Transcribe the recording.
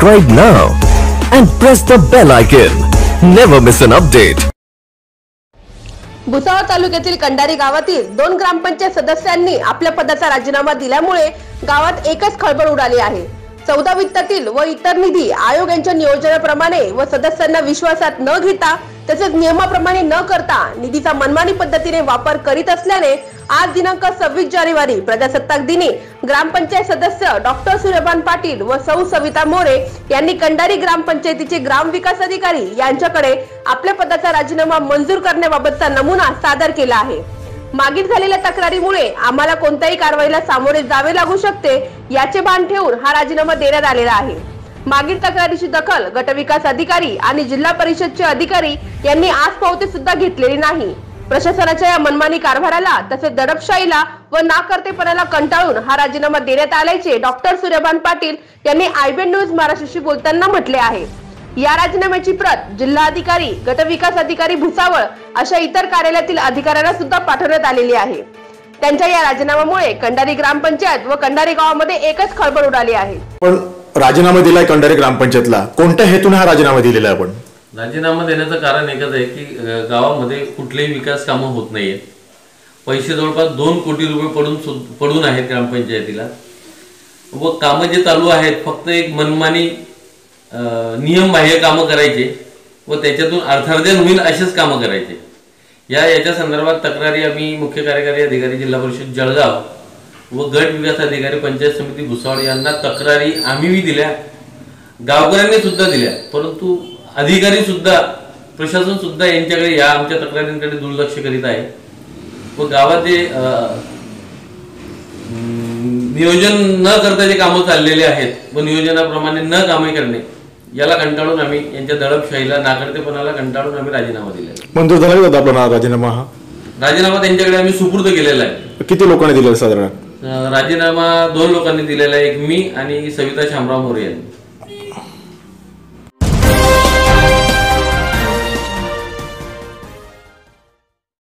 Subscribe now and press the bell icon. Never miss an update. Bhusawal तालुक्यातील कंडारी गावातील दोन ग्रामपंचायत सदस्यांनी आपल्या पदाचा राजीनामा दिल्यामुळे गावात एकच खळबळ उडाली आहे चौदा वित्तातील व इतर निधी आयोग यांच्या नियोजनाप्रमाणे व सदस्यांना विश्वासात न घेता तसेच नियमाप्रमाणे न करता निधीचा मनमानी पद्धतीने वापर करीत असल्याने आज दिनांक सव्वीस जानेवारी प्रजासत्ताक दिनी ग्रामपंचायत सदस्य डॉक्टर सूर्यभान पाटील व सौ सविता मोरे यांनी कंडारी ग्रामपंचायतीचे ग्रामविकास अधिकारी यांच्याकडे आपल्या पदाचा राजीनामा मंजूर करण्याबाबतचा नमुना सादर केला आहे. मागील झालेल्या तक्रारीमुळे आम्हाला कोणत्याही कारवाईला सामोरे जावे लागू शकते याचे भान ठेवून हा राजीनामा देण्यात आलेला आहे. मागील तक्रारीची दखल गटविकास अधिकारी आणि जिल्हा परिषदचे अधिकारी यांनी आज पावते सुद्धा घेतलेली नाही. प्रशासनाच्या या मनमानी कारभाराला तसेच दडपशाहीला व नाकर्तेपणाला कंटाळून हा राजीनामा देण्यात आल्याचे डॉक्टर सूर्यभान पाटील यांनी आयबीएन न्यूज महाराष्ट्राशी बोलताना म्हटले आहे. या राजीनाम्याची प्रत जिल्हाधिकारी गटविकास अधिकारी भुसावळ अशा इतर कार्यालयातील अधिकाऱ्यांना सुद्धा पाठवण्यात आलेली आहे. त्यांच्या या राजीनाम्यामुळे कंडारी ग्रामपंचायत व कंडारी गावामध्ये एकच खळबळ उडाली आहे. पण राजीनामा दिलाय कंडारे ग्रामपंचायतला. कोणत्या हेतून हा राजीनामा दिलेला आहे आपण? राजीनामा देण्याचं कारण एकच आहे की गावामध्ये कुठलेही विकास कामं होत नाहीये पैसे जवळपास दोन कोटी रुपये पडून पडून आहेत ग्रामपंचायतीला. व कामं जे चालू आहेत फक्त एक मनमानी नियम नियमबाह्य कामं करायचे व त्याच्यातून अर्थार्जन होईल असेच कामं करायचे. या याच्या संदर्भात तक्रारी आम्ही मुख्य कार्यकारी अधिकारी जिल्हा परिषद जळगाव व गट विकास अधिकारी पंचायत समिती भुसावळ यांना तक्रारी आम्हीही दिल्या. गावकऱ्यांनी सुद्धा दिल्या. परंतु अधिकारी सुद्धा प्रशासन सुद्धा यांच्याकडे या आमच्या तक्रारींकडे दुर्लक्ष करीत आहे. व गावात जे नियोजन न करता जे कामं चाललेले आहेत व नियोजनाप्रमाणे न कामे करणे याला कंटाळून आम्ही यांच्या दडपशाहीला नाकर्तेपणाला कंटाळून आम्ही राजीनामा दिलेला आहे. मंजूर झाला का आपला ना राजीनामा हा? राजीनामा त्यांच्याकडे आम्ही सुपूर्द केलेला आहे. किती लोकांनी दिला साधारण? राजीनामा दोन लोकांनी दिलेला आहे एक मी आणि सविता शामराव मोरे यांनी.